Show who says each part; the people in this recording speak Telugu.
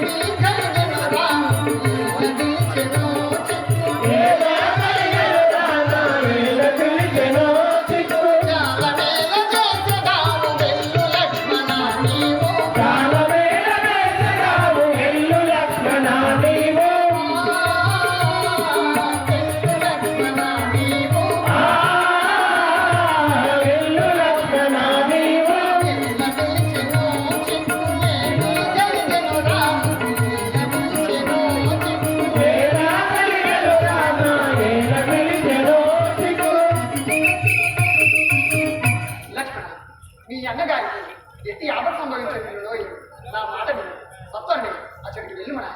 Speaker 1: Thank you. మీ అన్నగారికి ఎట్టి ఆపద సంభవించడంలో నా మాట విను. సత్వరండి అక్కడికి వెళ్ళి మన